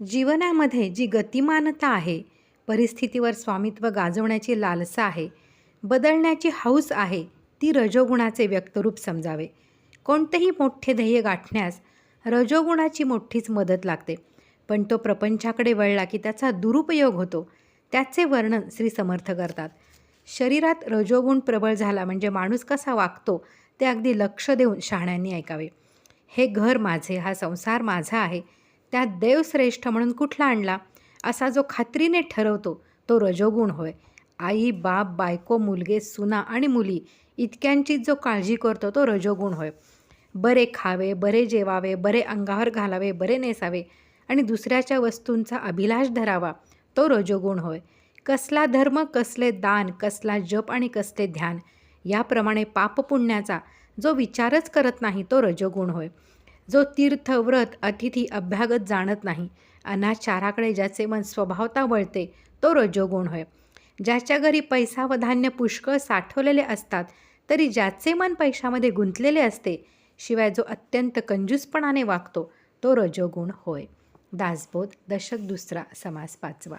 जीवनामध्ये जी गतिमानता आहे परिस्थितीवर स्वामित्व गाजवण्याची लालसा आहे बदलण्याची हौस आहे ती रजोगुणाचे व्यक्तरूप समजावे. कोणतेही मोठे ध्येय गाठण्यास रजोगुणाची मोठीच मदत लागते. पण तो प्रपंचाकडे वळला की त्याचा दुरुपयोग होतो. त्याचे वर्णन श्री समर्थ करतात. शरीरात रजोगुण प्रबळ झाला म्हणजे माणूस कसा वागतो ते अगदी लक्ष देऊन शहाण्यांनी ऐकावे. हे घर माझे हा संसार माझा आहे त्यात देवश्रेष्ठ म्हणून कुठला आणला? असा जो खात्रीने ठरवतो तो रजोगुण होय. आई बाप बायको मुलगे सुना आणि मुली इतक्यांचीच जो काळजी करतो तो रजोगुण होय. बरे खावे बरे जेवावे बरे अंगावर घालावे बरे नेसावे आणि दुसऱ्याच्या वस्तूंचा अभिलाष धरावा तो रजोगुण होय. कसला धर्म कसले दान कसला जप आणि कसले ध्यान याप्रमाणे पापपुण्याचा जो विचारच करत नाही तो रजोगुण होय. जो तीर्थ व्रत अतिथी अभ्यागत जाणत नाही. अनाचाराकडे ज्याचे मन स्वभावता वळते तो रजोगुण होय. ज्याच्या घरी पैसा व धान्य पुष्कळ साठवलेले असतात तरी ज्याचे मन पैशामध्ये गुंतलेले असते शिवाय जो अत्यंत कंजूसपणाने वागतो तो रजोगुण होय. दासबोध दशक दुसरा समास पाचवा.